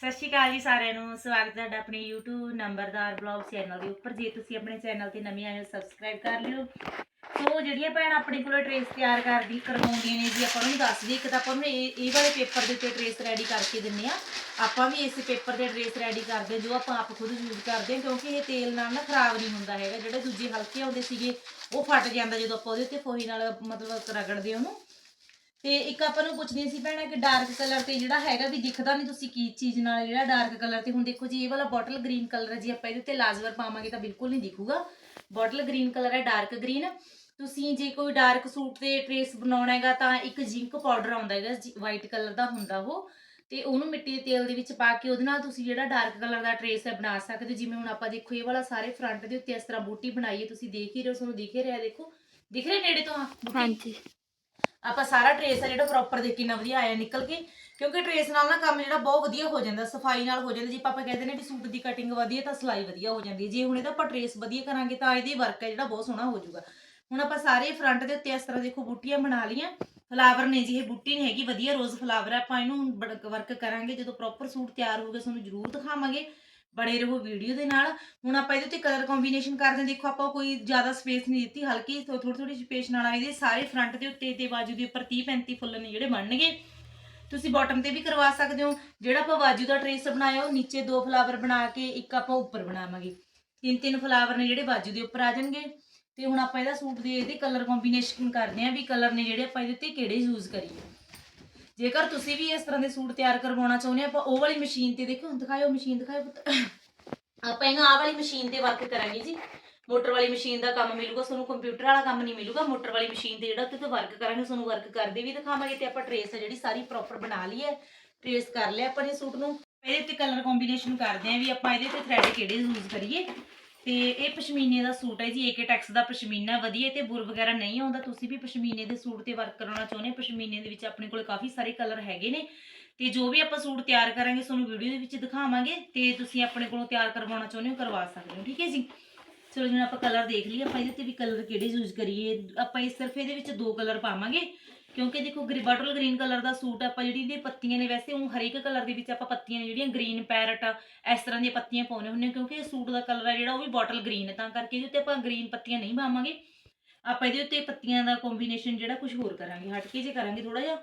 ਸਤਿ ਸ਼੍ਰੀ ਅਕਾਲ ਜੀ ਸਾਰਿਆਂ ਨੂੰ। ਸਵਾਗਤ ਹੈ ਤੁਹਾਡਾ ਆਪਣੇ YouTube ਨੰਬਰਦਾਰ ਬਲੌਗ ਚੈਨਲ ਦੇ ਉੱਪਰ। ਜੇ ਤੁਸੀਂ ਆਪਣੇ ਚੈਨਲ ਤੇ ਨਵੇਂ ਆਏ ਹੋ ਸਬਸਕ੍ਰਾਈਬ ਕਰ ਲਿਓ। ਸੋ ਜਿਹੜੀਆਂ ਭੈਣਾਂ ਆਪਣੇ ਕੋਲ ਟਰੇਸ ਤਿਆਰ ਕਰਦੀ, ਕਰਵਾਉਂਦੀਆਂ ਨੇ ਜੀ, ਆਪਾਂ ਨੂੰ ਦੱਸ ਦਈਏ ਇੱਕ ਤਾਂ ਆਪਾਂ ਨੂੰ ਇਹ ਇਹ ਵਾਲੇ ਪੇਪਰ ਦੇ ਉੱਤੇ ਟਰੇਸ ਰੈਡੀ ਕਰਕੇ ਦਿੰਨੇ ਆ ਆਪਾਂ ਵੀ ਇਸ ਪੇਪਰ ਤੇ ਟਰੇਸ ਰੈਡੀ ਕਰਦੇ ਜੋ ਆਪਾਂ ਆਪ ਖੁਦ ਯੂਜ਼ ਕਰਦੇ ਹਾਂ, ਕਿਉਂਕਿ ਇਹ ਤੇਲ ਨਾਲ ਨਾ ਖਰਾਬ ਨਹੀਂ ਹੁੰਦਾ ਹੈਗਾ। ਜਿਹੜੇ ਦੂਜੇ ਹਲਕੇ ਆਉਂਦੇ ਸੀਗੇ, ਉਹ ਫਟ ਜਾਂਦਾ ਜਦੋਂ ਆਪਾਂ ਉਹਦੇ ਉੱਤੇ ਫੋਹੀ ਨਾਲ ਮਤਲਬ ਰਗੜਦੇ ਉਹਨੂੰ। ਤੇ ਇੱਕ ਆਪਾਂ ਨੂੰ ਪੁੱਛਦੀ ਸੀ ਭੈਣਾ ਕਿ ਡਾਰਕ ਕਲਰ ਤੇ ਜਿਹੜਾ ਹੈਗਾ ਵੀ ਦਿਖਦਾ ਨਹੀਂ ਤੁਸੀਂ ਕੀ ਚੀਜ਼ ਨਾਲ, ਜਿਹੜਾ ਡਾਰਕ ਕਲਰ ਤੇ ਹੁਣ ਦੇਖੋ ਜੀ, ਇਹ ਵਾਲਾ ਬੋਟਲ ਗ੍ਰੀਨ ਕਲਰ ਹੈ ਜੀ, ਆਪਾਂ ਇਹਦੇ ਉੱਤੇ ਲਾਜ਼ਵਰ ਪਾਵਾਂਗੇ ਤਾਂ ਬਿਲਕੁਲ ਨਹੀਂ ਦਿਖੂਗਾ। ਬੋਟਲ ਗ੍ਰੀਨ ਕਲਰ ਹੈ ਡਾਰਕ ਗ੍ਰੀਨ ਤੁਸੀਂ ਜੇ ਕੋਈ ਡਾਰਕ ਸੂਟ ਤੇ ਟ੍ਰੇਸ ਬਣਾਉਣਾ ਹੈਗਾ ਤਾਂ ਇੱਕ ਜ਼ਿੰਕ ਪਾਊਡਰ ਆਉਂਦਾ ਹੈਗਾ ਵਾਈਟ ਕਲਰ ਦਾ ਹੁੰਦਾ ਉਹ। ਤੇ ਉਹਨੂੰ ਮਿੱਟੀ ਦੇ ਤੇਲ ਦੇ ਵਿੱਚ ਪਾ ਕੇ ਉਹਦੇ ਨਾਲ ਤੁਸੀਂ ਜਿਹੜਾ ਡਾਰਕ ਕਲਰ ਦਾ ਟ੍ਰੇਸ ਹੈ ਬਣਾ ਸਕਦੇ ਜਿਵੇਂ ਹੁਣ ਆਪਾਂ ਦੇਖੋ ਇਹ ਵਾਲਾ ਸਾਰੇ ਫਰੰਟ ਦੇ ਉੱਤੇ ਇਸ ਤਰ੍ਹਾਂ ਬੂਟੀ ਬਣਾਈ ਹੈ, ਤੁਸੀਂ ਦੇਖ ਹੀ ਰਹੇ ਹੋ, ਤੁਹਾਨੂੰ ਦਿਖ ਰਿਹਾ, ਦੇਖੋ। ਦਿਖ ਰਿਹਾ ਨੇੜੇ ਤੋਂ ਹਾਂ ਹਾਂਜੀ। ਆਪਾਂ ਸਾਰਾ ਟਰੇਸ ਆ ਜਿਹੜਾ ਪ੍ਰੋਪਰ ਦੇ ਕਿੰਨਾ ਵਧੀਆ ਆਇਆ ਨਿਕਲ ਕੇ, ਕਿਉਂਕਿ ਟਰੇਸ ਨਾਲ ਨਾ ਕੰਮ ਜਿਹੜਾ ਬਹੁਤ ਵਧੀਆ ਹੋ ਜਾਂਦਾ, ਸਫ਼ਾਈ ਨਾਲ ਹੋ ਜਾਂਦਾ, ਜੇ ਆਪਾਂ ਕਹਿੰਦੇ ਨੇ ਵੀ ਸੂਟ ਦੀ ਕਟਿੰਗ ਵਧੀਆ ਤਾਂ ਸਿਲਾਈ ਵਧੀਆ ਹੋ ਜਾਂਦੀ ਹੈ, ਜੇ ਹੁਣ ਇਹਦਾ ਆਪਾਂ ਟਰੇਸ ਵਧੀਆ ਕਰਾਂਗੇ ਤਾਂ ਇਹਦੀ ਵਰਕ ਹੈ ਜਿਹੜਾ ਬਹੁਤ ਸੋਹਣਾ ਹੋ ਜਾਊਗਾ। ਹੁਣ ਆਪਾਂ ਸਾਰੇ ਫਰੰਟ ਦੇ ਉੱਤੇ ਇਸ ਤਰ੍ਹਾਂ ਦੇਖੋ ਬੂਟੀਆਂ ਬਣਾ ਲੀਆਂ ਫਲਾਵਰ ਨੇ ਜੀ ਇਹ ਬੂਟੀ ਨਹੀਂ ਹੈਗੀ, ਵਧੀਆ ਰੋਜ਼ ਫਲਾਵਰ ਹੈ ਆਪਾਂ ਇਹਨੂੰ ਵਰਕ ਕਰਾਂਗੇ, ਜਦੋਂ ਪ੍ਰੋਪਰ ਸੂਟ ਤਿਆਰ ਹੋਊਗਾ, ਤੁਹਾਨੂੰ ਜ਼ਰੂਰ ਦਿਖਾਵਾਂਗੇ। ਬੜੇ ਰਹੋ ਵੀਡੀਓ ਦੇ ਨਾਲ। ਹੁਣ ਆਪਾਂ ਇਹਦੇ ਉੱਤੇ ਕਲਰ ਕੰਬੀਨੇਸ਼ਨ ਕਰਦੇ ਹਾਂ। ਦੇਖੋ, ਆਪਾਂ ਕੋਈ ਜ਼ਿਆਦਾ ਸਪੇਸ ਨਹੀਂ ਦਿੱਤੀ। ਹਲਕੀ ਥੋੜੀ ਥੋੜੀ ਸਪੇਸ ਨਾਲ ਆਈ ਦੇ। ਸਾਰੇ ਫਰੰਟ ਦੇ ਉੱਤੇ ਤੇ ਬਾਜੂ ਦੇ ਉੱਪਰ 30 35 ਫੁੱਲ ਨੇ ਜਿਹੜੇ ਬਣਨਗੇ। ਤੁਸੀਂ ਬਾਟਮ ਤੇ ਵੀ ਕਰਵਾ ਸਕਦੇ ਹੋ। ਜਿਹੜਾ ਆਪਾਂ ਬਾਜੂ ਦਾ ਟਰੇਸ ਬਣਾਇਆ, ਉਹ ਨੀਚੇ ਦੋ ਫਲਾਵਰ ਬਣਾ ਕੇ, ਇੱਕ ਆਪਾਂ ਉੱਪਰ ਬਣਾਵਾਂਗੇ। ਤਿੰਨ ਤਿੰਨ ਫਲਾਵਰ ਨੇ ਜਿਹੜੇ ਬਾਜੂ ਦੇ ਉੱਪਰ ਆ ਜਾਣਗੇ। ਤੇ ਹੁਣ ਆਪਾਂ ਇਹਦਾ ਸੂਟ ਦੇ ਇਹਦੇ ਕਲਰ ਕੰਬੀਨੇਸ਼ਨ ਕਰਦੇ ਆਂ ਵੀ ਕਲਰ ਨੇ ਜਿਹੜੇ ਆਪਾਂ ਇਹਦੇ ਉੱਤੇ ਕਿਹੜੇ ਯੂਜ਼ ਕਰੀਏ। ਜੇਕਰ ਤੁਸੀਂ ਵੀ ਇਸ ਤਰ੍ਹਾਂ ਦੇ ਸੂਟ ਤਿਆਰ ਕਰਵਾਉਣਾ ਚਾਹੁੰਦੇ ਆ ਆਪਾਂ ਉਹ ਵਾਲੀ ਮਸ਼ੀਨ ਤੇ ਦੇਖੋ ਦਿਖਾਇਓ, ਮਸ਼ੀਨ ਦਿਖਾਇਓ ਆਪਾਂ ਇਹਨਾਂ ਆਹ ਵਾਲੀ ਮਸ਼ੀਨ ਤੇ ਵਰਕ ਕਰਾਂਗੇ ਜੀ। ਮੋਟਰ ਵਾਲੀ ਮਸ਼ੀਨ ਦਾ ਕੰਮ ਮਿਲੂਗਾ, ਤੁਹਾਨੂੰ ਕੰਪਿਊਟਰ ਵਾਲਾ ਕੰਮ ਨਹੀਂ ਮਿਲੂਗਾ। ਮੋਟਰ ਵਾਲੀ ਮਸ਼ੀਨ ਤੇ ਜਿਹੜਾ ਉੱਤੇ ਤੇ ਵਰਕ ਕਰਾਂਗੇ, ਤੁਹਾਨੂੰ ਵਰਕ ਕਰਦੇ ਵੀ ਦਿਖਾਵਾਂਗੇ ਤੇ ਆਪਾਂ ਟਰੇਸ ਜਿਹੜੀ ਸਾਰੀ ਪ੍ਰੋਪਰ ਬਣਾ ਲਈ ਹੈ ਟਰੇਸ ਕਰ ਲਿਆ ਆਪਾਂ ਨੇ ਸੂਟ ਨੂੰ। ਇਹਦੇ ਤੇ ਕਲਰ ਕੰਬੀਨੇਸ਼ਨ ਕਰਦੇ ਆਂ ਵੀ ਆਪਾਂ ਇਹਦੇ ਤੇ ਥ੍ਰੈਡ ਕਿਹੜੇ ਯੂਜ਼ ਕਰੀਏ। ਤੇ ਇਹ ਪਸ਼ਮੀਨੇ ਦਾ ਸੂਟ ਹੈ ਜੀ ਏਕੇ ਟੈਕਸ ਦਾ ਪਸ਼ਮੀਨਾ ਵਧੀਆ ਤੇ ਬੁਰ ਵਗੈਰਾ ਨਹੀਂ ਆਉਂਦਾ, ਤੁਸੀਂ ਵੀ ਪਸ਼ਮੀਨੇ ਦੇ ਸੂਟ ਤੇ ਵਰਕ ਕਰਾਉਣਾ ਚਾਹੁੰਦੇ ਪਸ਼ਮੀਨੇ ਦੇ ਵਿੱਚ ਆਪਣੇ ਕੋਲ ਕਾਫੀ ਸਾਰੇ ਕਲਰ ਹੈਗੇ ਨੇ ਤੇ ਜੋ ਵੀ ਆਪਾਂ ਸੂਟ ਤਿਆਰ ਕਰਾਂਗੇ, ਤੁਹਾਨੂੰ ਵੀਡੀਓ ਦੇ ਵਿੱਚ ਦਿਖਾਵਾਂਗੇ ਤੇ ਤੁਸੀਂ ਆਪਣੇ ਕੋਲੋਂ ਤਿਆਰ ਕਰਵਾਉਣਾ ਚਾਹੁੰਦੇ ਹੋ, ਕਰਵਾ ਸਕਦੇ ਹੋ, ਠੀਕ ਹੈ ਜੀ? ਚਲੋ ਜਿਵੇਂ ਆਪਾਂ ਕਲਰ ਦੇਖ ਲਈਏ, ਆਪਾਂ ਇਹਦੇ ਤੇ ਵੀ ਕਲਰ ਕਿਹੜੇ ਯੂਜ਼ ਕਰੀਏ? ਆਪਾਂ ਇਸ ਸਿਰਫ ਇਹਦੇ ਵਿੱਚ ਦੋ ਕਲਰ ਪਾਵਾਂਗੇ। ਕਿਉਂਕਿ ਦੇਖੋ ਗ੍ਰੀ ਬਟਲ ਗ੍ਰੀਨ ਕਲਰ ਦਾ ਸੂਟ ਆਪਾਂ ਜਿਹੜੀ ਇਹਦੇ ਪੱਤੀਆਂ ਨੇ, ਵੈਸੇ ਉਹ ਹਰੇਕ ਕਲਰ ਦੇ ਵਿੱਚ ਆਪਾਂ ਪੱਤੀਆਂ ਨੇ, ਜਿਹੜੀਆਂ ਗ੍ਰੀਨ ਪੈਰਟ ਇਸ ਤਰ੍ਹਾਂ ਦੀਆਂ ਪੱਤੀਆਂ ਪਾਉਣੇ ਹੁੰਦੇ ਹਾਂ, ਕਿਉਂਕਿ ਇਹ ਸੂਟ ਦਾ ਕਲਰ ਹੈ ਜਿਹੜਾ ਉਹ ਵੀ ਬੋਟਲ ਗ੍ਰੀਨ ਹੈ, ਤਾਂ ਕਰਕੇ ਇਹਦੇ ਉੱਤੇ ਆਪਾਂ ਗ੍ਰੀਨ ਪੱਤੀਆਂ ਨਹੀਂ ਪਾਵਾਂਗੇ। ਆਪਾਂ ਇਹਦੇ ਉੱਤੇ ਪੱਤੀਆਂ ਦਾ ਕੰਬੀਨੇਸ਼ਨ ਜਿਹੜਾ ਕੁਝ ਹੋਰ ਕਰਾਂਗੇ, ਹਟ ਕੇ ਜੇ ਕਰਾਂਗੇ ਥੋੜਾ ਜਿਹਾ,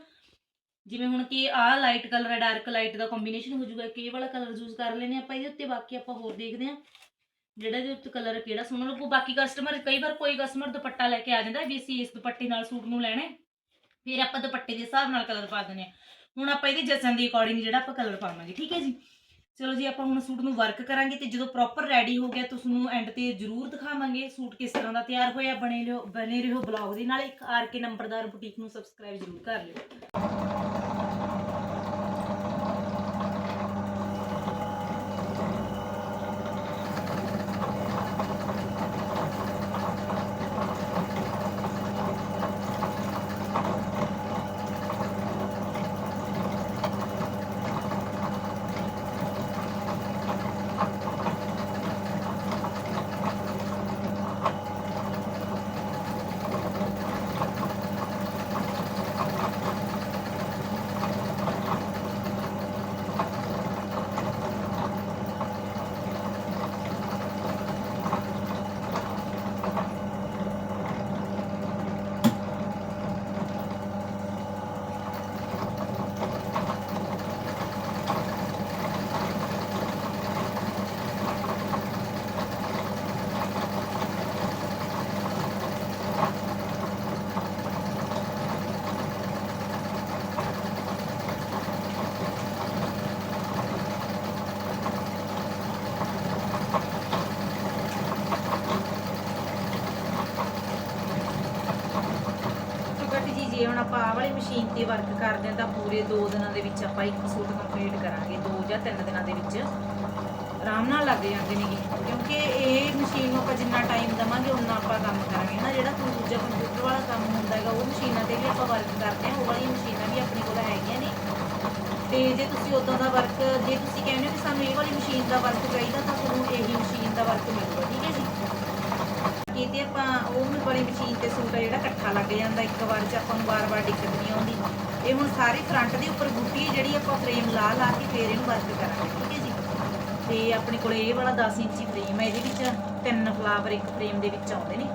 ਜਿਵੇਂ ਹੁਣ ਕਿ ਆਹ ਲਾਈਟ ਕਲਰ ਹੈ ਡਾਰਕ ਲਾਈਟ ਦਾ ਕੰਬੀਨੇਸ਼ਨ ਹੋ ਜਾਊਗਾ ਕਿ ਇਹ ਵਾਲਾ ਕਲਰ ਯੂਜ਼ ਕਰ ਲੈਨੇ ਆਪਾਂ, ਇਹਦੇ ਉੱਤੇ ਬਾਕੀ ਆਪਾਂ ਹੋਰ ਦੇਖਦੇ ਹਾਂ, ਜਿਹੜਾ ਇਹਦੇ ਉੱਤੇ ਕਲਰ ਕਿਹੜਾ ਸੋਹਣਾ ਲੱਗੂ। ਬਾਕੀ ਕਸਟਮਰ ਕਈ ਵਾਰ ਕੋਈ ਕਸਟਮਰ ਦੁਪੱਟਾ ਲੈ ਕੇ ਆ ਜਾਂਦਾ ਵੀ ਅਸੀਂ ਇਸ ਦੁਪੱਟੇ ਨਾਲ ਸੂਟ ਨੂੰ ਲੈਣਾ ਹੈ। ਫਿਰ ਆਪਾਂ ਦੁਪੱਟੇ ਦੇ ਹਿਸਾਬ ਨਾਲ ਕਲਰ ਪਾ ਦਿੰਦੇ ਹਾਂ। ਹੁਣ ਆਪਾਂ ਇਹਦੇ ਜਸਨ ਦੇ ਅਕੋਰਡਿੰਗ ਜਿਹੜਾ ਆਪਾਂ ਕਲਰ ਪਾਵਾਂਗੇ, ਠੀਕ ਹੈ ਜੀ? ਚਲੋ ਜੀ, ਆਪਾਂ ਹੁਣ ਸੂਟ ਨੂੰ ਵਰਕ ਕਰਾਂਗੇ ਤੇ ਜਦੋਂ ਪ੍ਰੋਪਰ ਰੈਡੀ ਹੋ ਗਿਆ ਤੁਹਾਨੂੰ ਐਂਡ ਤੇ ਜ਼ਰੂਰ ਦਿਖਾਵਾਂਗੇ ਸੂਟ ਕਿਸ ਤਰ੍ਹਾਂ ਦਾ ਤਿਆਰ ਹੋਇਆ, ਬਣੇ ਲਿਓ, ਬਣੇ ਰਹੋ ਬਲੌਗ ਦੇ ਨਾਲ। ਇੱਕ ਆਰ ਕੇ ਨੰਬਰਦਾਰ ਬੁਟੀਕ ਨੂੰ ਸਬਸਕ੍ਰਾਈਬ ਜ਼ਰੂਰ ਕਰ ਲਿਓ ਘੱਟ ਜੇ ਹੁਣ ਆਪਾਂ ਆਹ ਵਾਲੀ ਮਸ਼ੀਨ ਤੇ ਵਰਕ ਕਰਦੇ ਹਾਂ ਤਾਂ ਪੂਰੇ 2 ਦਿਨਾਂ ਦੇ ਵਿੱਚ ਆਪਾਂ ਇੱਕ ਸੂਟ ਕੰਪਲੀਟ ਕਰਾਂਗੇ 2 ਜਾਂ 3 ਦਿਨਾਂ ਦੇ ਵਿੱਚ। ਆਰਾਮ ਨਾਲ ਲੱਗ ਜਾਂਦੇ ਨੇਗੇ ਕਿਉਂਕਿ ਇਹ ਮਸ਼ੀਨ ਨੂੰ ਆਪਾਂ ਜਿੰਨਾ ਟਾਈਮ ਦਵਾਂਗੇ ਉਨਾ ਆਪਾਂ ਕੰਮ ਕਰਾਂਗੇ ਨਾ। ਜਿਹੜਾ ਕੋਈ ਦੂਜਾ ਕੰਪਿਊਟਰ ਵਾਲਾ ਕੰਮ ਹੁੰਦਾ ਹੈਗਾ, ਉਹ ਮਸ਼ੀਨਾਂ ਤੇ ਵੀ ਆਪਾਂ ਵਰਕ ਕਰਦੇ ਹਾਂ, ਉਹ ਵਾਲੀਆਂ ਮਸ਼ੀਨਾਂ ਵੀ ਆਪਣੇ ਕੋਲ ਹੈਗੀਆਂ ਨੇ। ਤੇ ਜੇ ਤੁਸੀਂ ਉਦੋਂ ਦਾ ਵਰਕ ਜੇ ਤੁਸੀਂ ਕਹਿੰਦੇ ਹੋ ਕਿ ਸਾਨੂੰ ਇਹ ਵਾਲੀ ਮਸ਼ੀਨ ਦਾ ਵਰਕ ਚਾਹੀਦਾ, ਤਾਂ ਤੁਹਾਨੂੰ ਇਹੀ ਮਸ਼ੀਨ ਦਾ ਵਰਕ ਮਿਲੂਗਾ, ਠੀਕ ਹੈ ਜੀ? ਇਹਦੇ ਆਪਾਂ ਉਹ ਵਾਲੀ ਮਸ਼ੀਨ ਤੇ ਸੂਟ ਆ ਜਿਹੜਾ ਇਕੱਠਾ ਲੱਗ ਜਾਂਦਾ ਇੱਕ ਵਾਰ ਚ, ਆਪਾਂ ਨੂੰ ਵਾਰ-ਵਾਰ ਦਿੱਕਤ ਨਹੀਂ ਆਉਂਦੀ। ਇਹ ਹੁਣ ਸਾਰੇ ਫਰੰਟ ਦੇ ਉੱਪਰ ਬੂਟੀ ਜਿਹੜੀ ਆਪਾਂ ਫਰੇਮ ਲਾ ਲਾ ਕੇ ਫੇਰ ਇਹਨੂੰ ਵਰਕ ਕਰਾਂਗੇ, ਠੀਕ ਹੈ ਜੀ? ਤੇ ਆਪਣੇ ਕੋਲ ਇਹ ਵਾਲਾ 10 ਇੰਚੀ ਫਰੇਮ ਹੈ ਇਹਦੇ ਵਿੱਚ ਤਿੰਨ ਫਲਾਵਰ ਇੱਕ ਫਰੇਮ ਦੇ ਵਿੱਚ ਆਉਂਦੇ ਨੇ।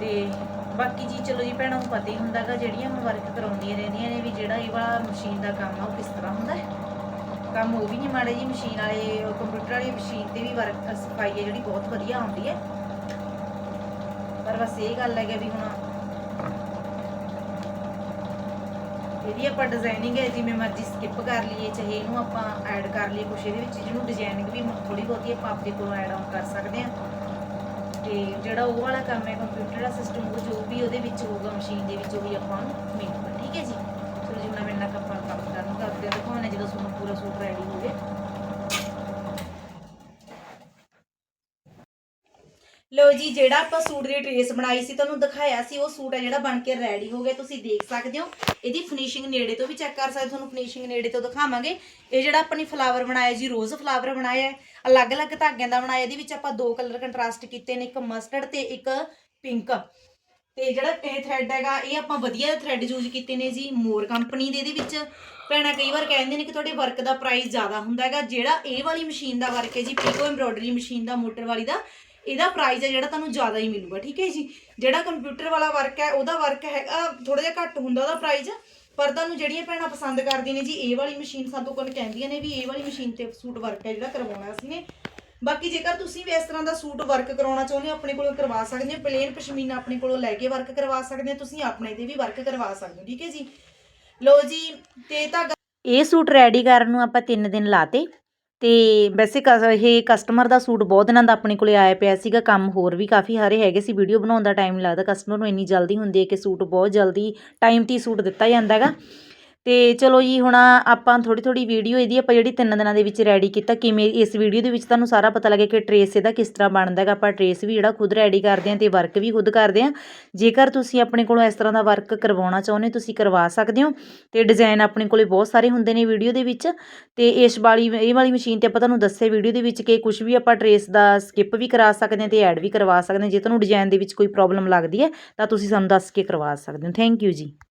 ਤੇ ਬਾਕੀ ਜੀ ਚਲੋ ਜੀ ਭੈਣਾਂ ਨੂੰ ਪਤਾ ਹੀ ਹੁੰਦਾਗਾ ਜਿਹੜੀਆਂ ਹੁਣ ਵਰਕ ਕਰਾਉਂਦੀਆਂ ਰਹਿੰਦੀਆਂ ਨੇ ਵੀ ਜਿਹੜਾ ਇਹ ਵਾਲਾ ਮਸ਼ੀਨ ਦਾ ਕੰਮ ਆ, ਉਹ ਕਿਸ ਤਰ੍ਹਾਂ ਹੁੰਦਾ ਹੈ। ਕੰਮ ਉਹ ਵੀ ਨਹੀਂ ਮਾੜੇ ਜੀ, ਮਸ਼ੀਨ ਵਾਲੇ ਕੰਪਿਊਟਰ ਵਾਲੀ ਮਸ਼ੀਨ ਤੇ ਵੀ ਵਰਕ ਸਫ਼ਾਈ ਹੈ ਜਿਹੜੀ ਬਹੁਤ ਵਧੀਆ ਆਉਂਦੀ ਹੈ। ਪਰ ਬਸ ਇਹ ਗੱਲ ਹੈ ਕਿ ਵੀ ਹੁਣ ਇਹਦੀ ਆਪਾਂ ਡਿਜ਼ਾਈਨਿੰਗ ਹੈ, ਜਿਵੇਂ ਮਰਜ਼ੀ ਸਕਿਪ ਕਰ ਲਈਏ, ਚਾਹੇ ਇਹਨੂੰ ਆਪਾਂ ਐਡ ਕਰ ਲਈਏ, ਕੁਛ ਇਹਦੇ ਵਿੱਚ ਜਿਹਨੂੰ ਡਿਜ਼ਾਈਨਿੰਗ ਵੀ ਥੋੜੀ ਬਹੁਤੀ ਆਪਾਂ ਆਪਣੇ ਕੋਲੋਂ ਐਡ ਆਨ ਕਰ ਸਕਦੇ ਹਾਂ। ਤੇ ਜਿਹੜਾ ਉਹ ਵਾਲਾ ਕੰਮ ਹੈ ਕੰਪਿਊਟਰ ਦਾ ਸਿਸਟਮ ਉਹ ਜੋ ਵੀ ਉਹਦੇ ਵਿੱਚ ਹੋਊਗਾ ਮਸ਼ੀਨ ਦੇ ਵਿੱਚ, ਉਹ ਵੀ ਆਪਾਂ ਨੂੰ ਮਿਲੂਗਾ, ਠੀਕ ਹੈ ਜੀ? ਚਲੋ ਜਿਵੇਂ ਹੁਣ ਮੈਨਾਂ ਆਪਾਂ ਕੰਮ ਕਰਨ ਕਰਦੇ ਹਾਂ ਜਦੋਂ ਤੁਹਾਨੂੰ ਪੂਰਾ ਸੂਟ ਰੈਡੀ ਹੋ ਜਾਏ ਲਓ ਜੀ, ਜਿਹੜਾ ਆਪਾਂ ਸੂਟ ਦੀ ਟ੍ਰੇਸ ਬਣਾਈ ਸੀ, ਤੁਹਾਨੂੰ ਦਿਖਾਇਆ ਸੀ, ਉਹ ਸੂਟ ਹੈ ਜਿਹੜਾ ਬਣ ਕੇ ਰੈਡੀ ਹੋ ਗਿਆ, ਤੁਸੀਂ ਦੇਖ ਸਕਦੇ ਹੋ। ਇਹਦੀ ਫਿਨਿਸ਼ਿੰਗ ਨੇੜੇ ਤੋਂ ਵੀ ਚੈੱਕ ਕਰ ਸਕਦੇ ਤੁਹਾਨੂੰ ਫਿਨਿਸ਼ਿੰਗ ਨੇੜੇ ਤੋਂ ਦਿਖਾਵਾਂਗੇ। ਇਹ ਜਿਹੜਾ ਆਪਣੀ ਫਲਾਵਰ ਬਣਾਇਆ ਜੀ ਰੋਜ਼ ਫਲਾਵਰ ਬਣਾਇਆ ਅਲੱਗ-ਅਲੱਗ ਧਾਗਿਆਂ ਦਾ ਬਣਾਇਆ, ਇਹਦੇ ਵਿੱਚ ਆਪਾਂ ਦੋ ਕਲਰ ਕੰਟਰਾਸਟ ਕੀਤੇ ਨੇ, ਇੱਕ ਮਸਟਰਡ ਤੇ ਇੱਕ ਪਿੰਕ ਤੇ ਜਿਹੜਾ ਇਹ ਥ੍ਰੈਡ ਹੈਗਾ, ਇਹ ਆਪਾਂ ਵਧੀਆ ਥ੍ਰੈਡ ਯੂਜ਼ ਕੀਤੇ ਨੇ ਜੀ ਮੋਰ ਕੰਪਨੀ ਦੇ, ਇਹਦੇ ਵਿੱਚ। ਭੈਣਾਂ, ਕਈ ਵਾਰ ਕਹਿੰਦੇ ਨੇ ਕਿ ਤੁਹਾਡੇ ਵਰਕ ਦਾ ਪ੍ਰਾਈਸ ਜ਼ਿਆਦਾ ਹੁੰਦਾ ਹੈਗਾ, ਜਿਹੜਾ ਇਹ ਵਾਲੀ ਮਸ਼ੀਨ ਦਾ ਵਰਕ ਹੈ ਜੀ ਪੀਕੋ ਐਮਬ੍ਰੋਇਡਰੀ ਮਸ਼ੀਨ ਦਾ ਮੋਟਰ ਵਾਲੀ ਦਾ ਇਹਦਾ ਪ੍ਰਾਈਸ ਹੈ ਜਿਹੜਾ ਤੁਹਾਨੂੰ ਜ਼ਿਆਦਾ ਹੀ ਮਿਲੂਗਾ, ਠੀਕ ਹੈ ਜੀ? ਜਿਹੜਾ ਕੰਪਿਊਟਰ ਵਾਲਾ ਵਰਕ ਹੈ, ਉਹਦਾ ਵਰਕ ਹੈਗਾ ਥੋੜਾ ਜਿਹਾ ਘੱਟ ਹੁੰਦਾ ਉਹਦਾ ਪ੍ਰਾਈਸ ਪਰ ਤੁਹਾਨੂੰ ਜਿਹੜੀਆਂ ਭੈਣਾਂ ਪਸੰਦ ਕਰਦੀਆਂ ਨੇ ਜੀ, ਇਹ ਵਾਲੀ ਮਸ਼ੀਨ ਸਾਨੂੰ ਕੋਲ ਕਹਿੰਦੀਆਂ ਨੇ ਵੀ ਇਹ ਵਾਲੀ ਮਸ਼ੀਨ ਤੇ ਸੂਟ ਵਰਕ ਹੈ ਜਿਹੜਾ ਕਰਵਾਉਣਾ ਅਸੀਂ ਨੇ। ਬਾਕੀ ਜੇਕਰ ਤੁਸੀਂ ਵੀ ਇਸ ਤਰ੍ਹਾਂ ਦਾ ਸੂਟ ਵਰਕ ਕਰਾਉਣਾ ਚਾਹੁੰਦੇ ਹੋ, ਆਪਣੇ ਕੋਲੋਂ ਕਰਵਾ ਸਕਦੇ ਹੋ ਪਲੇਨ ਪਸ਼ਮੀਨਾ ਆਪਣੇ ਕੋਲੋਂ ਲੈ ਕੇ ਵਰਕ ਕਰਵਾ ਸਕਦੇ ਹੋ, ਤੁਸੀਂ ਆਪਣੇ ਤੇ ਵੀ ਵਰਕ ਕਰਵਾ ਸਕਦੇ ਹੋ, ਠੀਕ ਹੈ ਜੀ? ਲੋ ਜੀ, ਤੇ ਧਾਗਾ ਇਹ ਸੂਟ ਰੈਡੀ ਕਰਨ ਨੂੰ ਆਪਾਂ 3 ਦਿਨ ਲਾਤੇ। ਅਤੇ ਵੈਸੇ ਕਸ- ਇਹ ਕਸਟਮਰ ਦਾ ਸੂਟ ਬਹੁਤ ਦਿਨਾਂ ਦਾ ਆਪਣੇ ਕੋਲ ਆਇਆ ਪਿਆ ਸੀਗਾ, ਕੰਮ ਹੋਰ ਵੀ ਕਾਫੀ ਸਾਰੇ ਹੈਗੇ ਸੀ ਵੀਡੀਓ ਬਣਾਉਣ ਦਾ ਟਾਈਮ ਲੱਗਦਾ ਕਸਟਮਰ ਨੂੰ ਇੰਨੀ ਜਲਦੀ ਹੁੰਦੀ ਹੈ ਕਿ ਸੂਟ ਬਹੁਤ ਜਲਦੀ ਟਾਈਮ 'ਤੇ ਸੂਟ ਦਿੱਤਾ ਜਾਂਦਾ ਹੈਗਾ। ਅਤੇ ਚਲੋ ਜੀ, ਹੁਣ ਆਪਾਂ ਥੋੜ੍ਹੀ ਥੋੜ੍ਹੀ ਵੀਡੀਓ ਇਹਦੀ ਆਪਾਂ ਜਿਹੜੀ ਤਿੰਨ ਦਿਨਾਂ ਦੇ ਵਿੱਚ ਰੈਡੀ ਕੀਤਾ, ਕਿਵੇਂ ਇਸ ਵੀਡੀਓ ਦੇ ਵਿੱਚ ਤੁਹਾਨੂੰ ਸਾਰਾ ਪਤਾ ਲੱਗਿਆ ਕਿ ਟਰੇਸ ਇਹਦਾ ਕਿਸ ਤਰ੍ਹਾਂ ਬਣਦਾ ਹੈਗਾ। ਆਪਾਂ ਟਰੇਸ ਵੀ ਜਿਹੜਾ ਖੁਦ ਰੈਡੀ ਕਰਦੇ ਹਾਂ ਅਤੇ ਵਰਕ ਵੀ ਖੁਦ ਕਰਦੇ ਹਾਂ। ਜੇਕਰ ਤੁਸੀਂ ਆਪਣੇ ਕੋਲੋਂ ਇਸ ਤਰ੍ਹਾਂ ਦਾ ਵਰਕ ਕਰਵਾਉਣਾ ਚਾਹੁੰਦੇ ਤੁਸੀਂ ਕਰਵਾ ਸਕਦੇ ਹੋ ਅਤੇ ਡਿਜ਼ਾਈਨ ਆਪਣੇ ਕੋਲੇ ਬਹੁਤ ਸਾਰੇ ਹੁੰਦੇ ਨੇ ਵੀਡੀਓ ਦੇ ਵਿੱਚ। ਅਤੇ ਇਸ ਵਾਲੀ, ਇਹ ਵਾਲੀ ਮਸ਼ੀਨ ਤੇ ਆਪਾਂ ਤੁਹਾਨੂੰ ਦੱਸਿਆ ਵੀਡੀਓ ਦੇ ਵਿੱਚ ਕਿ ਕੁਝ ਵੀ ਆਪਾਂ ਟਰੇਸ ਦਾ ਸਕਿਪ ਵੀ ਕਰਾ ਸਕਦੇ ਹਾਂ ਅਤੇ ਐਡ ਵੀ ਕਰਵਾ ਸਕਦੇ ਹਾਂ। ਜੇ ਤੁਹਾਨੂੰ ਡਿਜ਼ਾਈਨ ਦੇ ਵਿੱਚ ਕੋਈ ਪ੍ਰੋਬਲਮ ਲੱਗਦੀ ਹੈ, ਤਾਂ ਤੁਸੀਂ ਸਾਨੂੰ ਦੱਸ ਕੇ ਕਰਵਾ ਸਕਦੇ ਹੋ। ਥੈਂਕ ਯੂ ਜੀ।